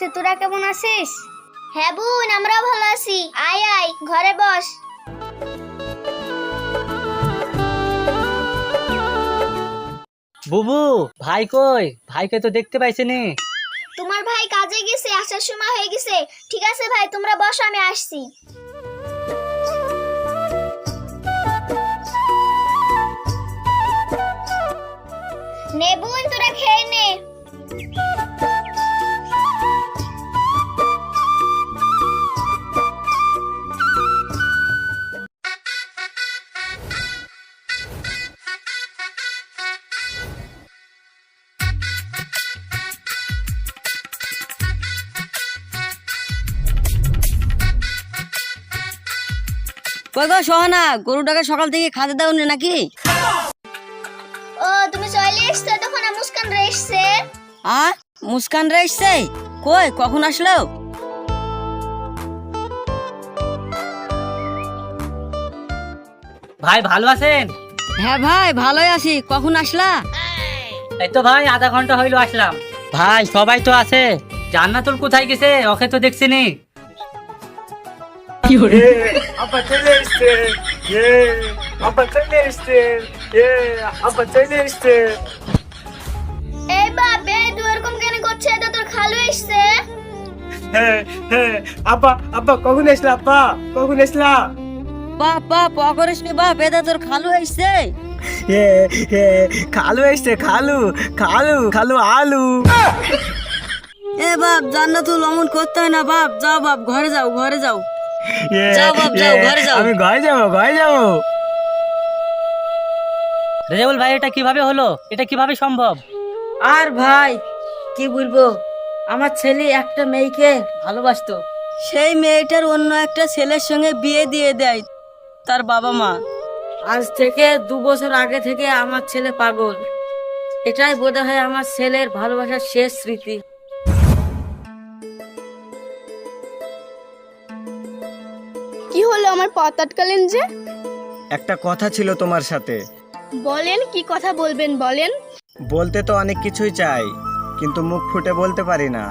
আছে তোরা কেমন আছিস? হ্যাঁ বোন আমরাও ভালো আছি। আয় আয় ঘরে বস। বুবু ভাই কই? ভাইকে তো দেখতে পাইছি নি তোমার ভাই কাজে গেছে আসার সময় হয়ে গেছে। ঠিক আছে ভাই তোমরা বসো আমি আসছি। নে বোন তোরা খেয়ে নে। কই গো সোহানা গরুটাকে সকাল থেকে খাতে নাকি? ও তুমি চলে এসছো তখন মুস্কান রে এসছে। আ মুস্কান রে এসছে? কই কখন আসলো? ভাই ভালো আছেন? হ্যাঁ ভাই ভালোই আছি। কখন আসলা? এই তো ভাই আধা ঘণ্টা হইল আসলাম। ভাই সবাই তো আছে। জান্নাতুল কোথায় গেছে? ওকে তো দেখছি নি Apa Celeste? Yeah. Apa Celeste? Yeah. Apa Celeste? এই বাপ এই তুই এরকম কেন করছে তো তোর খালু এসছে হ্যাঁ হ্যাঁ আপা আপা কখন এসলা আপা কখন এসলা বাপ বাপ অকরিস নি বাপ এটা তোর খালু এসছে হে হে খালু এসছে খালু খালু খালু আলু এ বাপ জান্নাতুল অমন করতে হয় না বাপ যাও বাপ ঘরে যাও ঘরে যাও যাও বাপ, যাও, ঘরে যাও। আমি ঘরে যাব ঘরে যাব। রেজাউল ভাই এটা কীভাবে হলো? এটা কীভাবে সম্ভব? আর ভাই কি বলব? আমার ছেলে একটা মেয়েকে ভালোবাসতো। সেই মেয়েটার অন্য একটা ছেলের সঙ্গে বিয়ে দিয়ে দেয় তার বাবা মা। আজ থেকে দু বছর আগে থেকে আমার ছেলে পাগল। এটাই বোধ হয় আমার ছেলের ভালোবাসার শেষ স্মৃতি। কি হলো আমার পথ আটকালেন যে? একটা কথা ছিল তোমার সাথে। বলেন কি কথা বলবেন বলেন? বলতে তো অনেক কিছুই চাই কিন্তু মুখ ফুটে বলতে পারি না।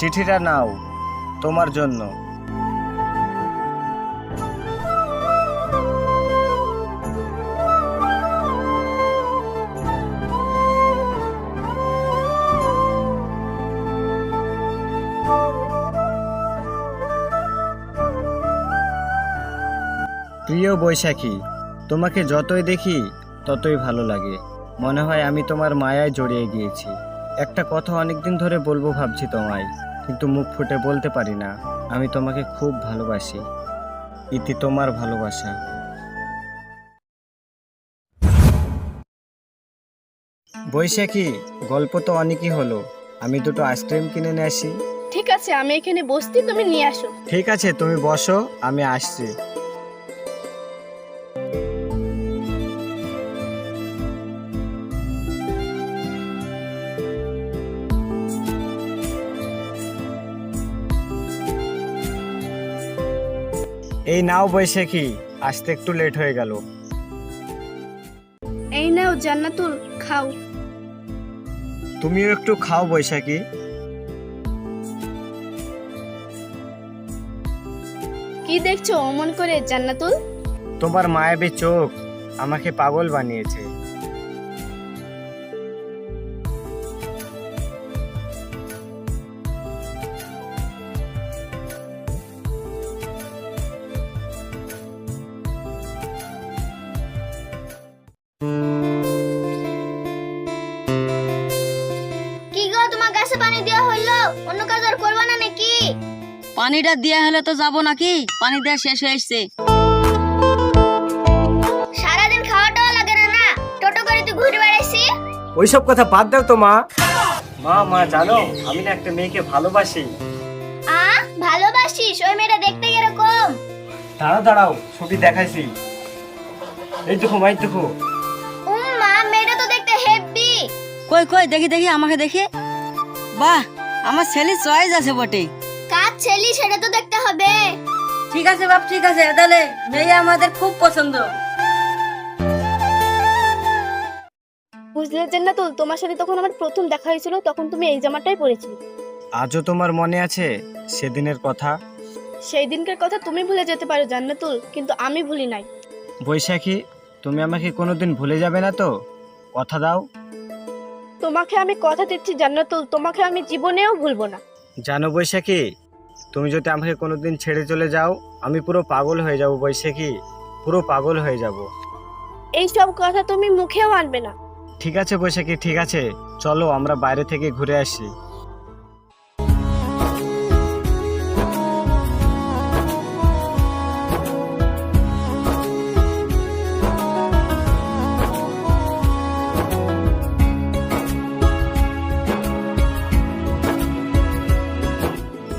চিঠিটা নাও তোমার জন্য। প্রিয় বৈশাখী তোমাকে যতই দেখি ততই ভালো লাগে। মনে হয় আমি তোমার মায়ায় জড়িয়ে গিয়েছি। একটা কথা অনেকদিন ধরে বলব ভাবছি তোমায় কিন্তু মুখ ফুটে বলতে পারি না। আমি তোমাকে খুব ভালোবাসি। ইতি তোমার ভালোবাসা। বৈশাখী গল্প তো অনেকই হলো। আমি দুটো আইসক্রিম কিনে নিয়ে আসি। ঠিক আছে আমি এখানে বসতি তুমি নিয়ে আসো। ঠিক আছে তুমি বসো আমি আসছি। এই নাও বৈশাখী আসতে একটু লেট হয়ে গেল। এই নাও জান্নাতুল খাও। তুমিও একটু খাও বৈশাখী। কি দেখছ অমন করে জান্নাতুল? তোমার মায়াবী চোখ আমাকে পাগল বানিয়েছে। পানি দেওয়া হইল অন্য কাজ আর করবা না নাকি? পানিটা দেয়া হলে তো যাব নাকি? পানি দেওয়া শেষ হয়ে এসছে। সারাদিন খাওয়াটাও লাগে না না টোটো করে তুই ঘুরে বেড়াইছি। ওইসব কথা বাদ দাও তো মা। মা মা জানো আমি না একটা মেয়েকে ভালোবাসি। আ ভালোবাসিস? ওই মেয়েটা দেখতে এরকম দাঁড়াও দাঁড়াও ছবি দেখাইছি। এই দেখো মাই দেখো। উম মা মেয়েটা তো দেখতে হেভি কই কই দেখি দেখি আমাকে দেখি। বাহ আমার ছেলে চয়েস আছে বটে। কাজ ছেলি সেটা তো দেখতে হবে। ঠিক আছে বাপ ঠিক আছে তাহলে মেয়ে আমাদের খুব পছন্দ। বুঝলে জান্নাতুল তোমার সাথে তখন আমার প্রথম দেখা হয়েছিল তখন তুমি এই জামাটাই পরেছিলে। আজও তোমার মনে আছে সেদিনের কথা? সেই দিনকার কথা তুমি ভুলে যেতে পারো জান্নাতুল কিন্তু আমি ভুলি নাই। বৈশাখী তুমি আমাকে কোনোদিন ভুলে যাবে না তো? কথা দাও। তোমাকে আমি কথা দিচ্ছি জান্নাতুল তোমাকে আমি জীবনেও ভুলবো না। জানো বৈশাখী তুমি যদি আমাকে কোনোদিন ছেড়ে চলে যাও আমি পুরো পাগল হয়ে যাব বৈশাখী পুরো পাগল হয়ে যাব। এই সব কথা তুমি মুখেও আনবে না। ঠিক আছে বৈশাখী ঠিক আছে। চলো আমরা বাইরে থেকে ঘুরে আসি।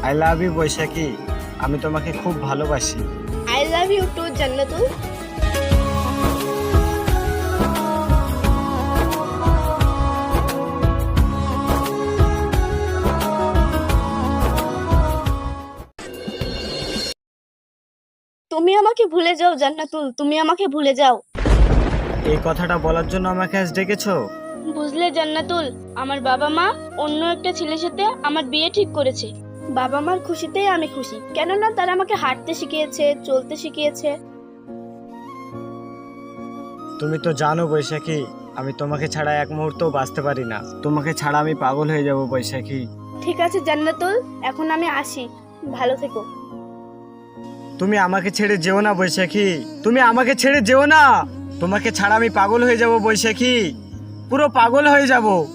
I love you Baishakhi. আমি তোমাকে খুব ভালোবাসি। I love you too Jannatul. তুমি আমাকে ভুলে যাও জান্নাতুল। তুমি আমাকে ভুলে যাও। এই কথাটা বলার জন্য আমাকে আজ ডেকেছো? বুঝলে জান্নাতুল আমার বাবা মা অন্য একটা ছেলের সাথে আমার বিয়ে ঠিক করেছে। বাবা মার খুশিতেই আমি খুশি। কেননা তারা আমাকে হাঁটতে শিখিয়েছে চলতে শিখিয়েছে। তুমি তো জানো বৈশাখী আমি তোমাকে ছাড়া এক মুহূর্তও বাঁচতে পারি না। তোমাকে ছাড়া আমি পাগল হয়ে যাব বৈশাখী। ঠিক আছে জান্নাতুল এখন আমি আসি। ভালো থেকো। তুমি আমাকে ছেড়ে যেও না বৈশাখী। তুমি আমাকে ছেড়ে যেও না। তোমাকে ছাড়া আমি পাগল হয়ে যাব বৈশাখী। পুরো পাগল হয়ে যাব।